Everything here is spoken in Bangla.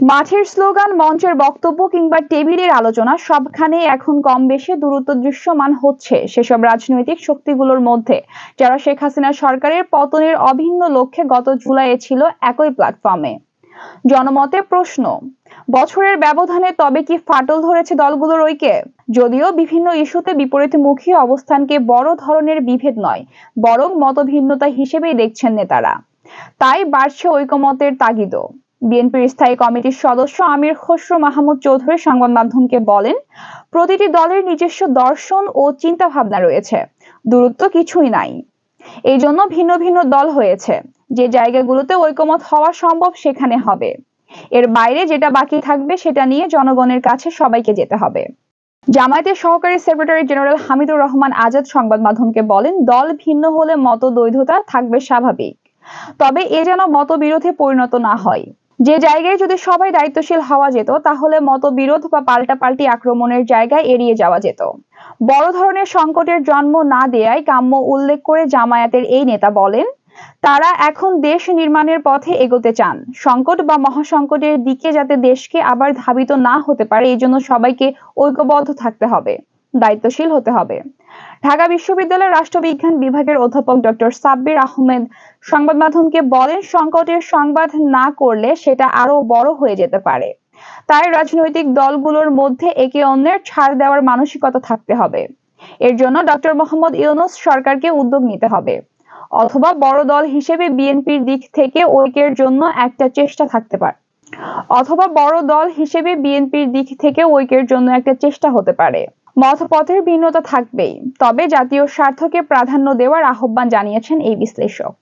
মাঠের স্লোগান, মঞ্চের বক্তব্য কিংবা টেবিলের আলোচনা, সবখানে এখন কম বেশি দূরত্ব দৃশ্যমান হচ্ছে সেসব রাজনৈতিক শক্তিগুলোর মধ্যে। যারা শেখ হাসিনা সরকারের পতনের অভিন্ন লক্ষ্যে গত জুলাইয়ে ছিল একই প্ল্যাটফর্মে জনমতে প্রশ্ন, বছরের ব্যবধানে তবে কি ফাটল ধরেছে দলগুলোর ঐক্যে? যদিও বিভিন্ন ইস্যুতে বিপরীতমুখী অবস্থানকে বড় ধরনের বিভেদ নয়, বরং মতভিন্নতা হিসেবেই দেখছেন নেতারা। তাই বাড়ছে ঐকমতের তাগিদও। বিএনপির স্থায়ী কমিটির সদস্য আমির খসরু মাহমুদ চৌধুরী সংবাদ মাধ্যমকে বলেন, প্রতিটি দলের নিজস্ব দর্শন ও চিন্তা ভাবনা রয়েছে। দূরত্ব কিছুই নাই। এই জন্য ভিন্ন ভিন্ন দল হয়েছে। যে জায়গাগুলোতে ঐকমত হওয়া সম্ভব সেখানে হবে। এর বাইরে যেটা বাকি থাকবে সেটা নিয়ে জনগণের কাছে সবাইকে যেতে হবে। জামায়াতের সহকারী সেক্রেটারি জেনারেল হামিদুর রহমান আজাদ সংবাদ মাধ্যমকে বলেন, দল ভিন্ন হলে মতদ্বৈধতা থাকবে স্বাভাবিক। তবে এ যেন মতবিরোধে পরিণত না হয়। যে জায়গায় যদি সবাই দায়িত্বশীল হওয়া যেত, তাহলে মতবিরোধ বা পাল্টাপাল্টি আক্রমণের জায়গায় এড়িয়ে যাওয়া যেত। বড় ধরনের সংকটের জন্ম না দেয়ায় কাম্য উল্লেখ করে জামায়াতের এই নেতা বলেন, তারা এখন দেশ নির্মাণের পথে এগোতে চান। সংকট বা মহাসংকটের দিকে যাতে দেশকে আবার ধাবিত না হতে পারে, এই জন্য সবাইকে ঐক্যবদ্ধ থাকতে হবে, দায়িত্বশীল হতে হবে। ঢাকা বিশ্ববিদ্যালয়ের রাষ্ট্রবিজ্ঞান বিভাগের অধ্যাপক ডক্টর সাব্বির আহমেদ সংবাদ মাধ্যমকে বলেন, সংকটের সংবাদ না করলে সেটা আরও বড় হয়ে যেতে পারে। তাই রাজনৈতিক দলগুলোর মধ্যে একে অন্যের ছাড় দেওয়ার মানসিকতা থাকতে হবে। এর জন্য ডক্টর মোহাম্মদ ইউনুস সরকারকে উদ্যোগ নিতে হবে। অথবা বড় দল হিসেবে বিএনপির দিক থেকে ঐক্যের জন্য একটা চেষ্টা থাকতে পারে। অথবা বড় দল হিসেবে বিএনপির দিক থেকে ঐক্যের জন্য একটা চেষ্টা হতে পারে। মতপথের ভিন্নতা থাকবেই তবে জাতীয় স্বার্থকে প্রাধান্য দেওয়ার আহ্বান জানিয়েছেন এই বিশ্লেষক।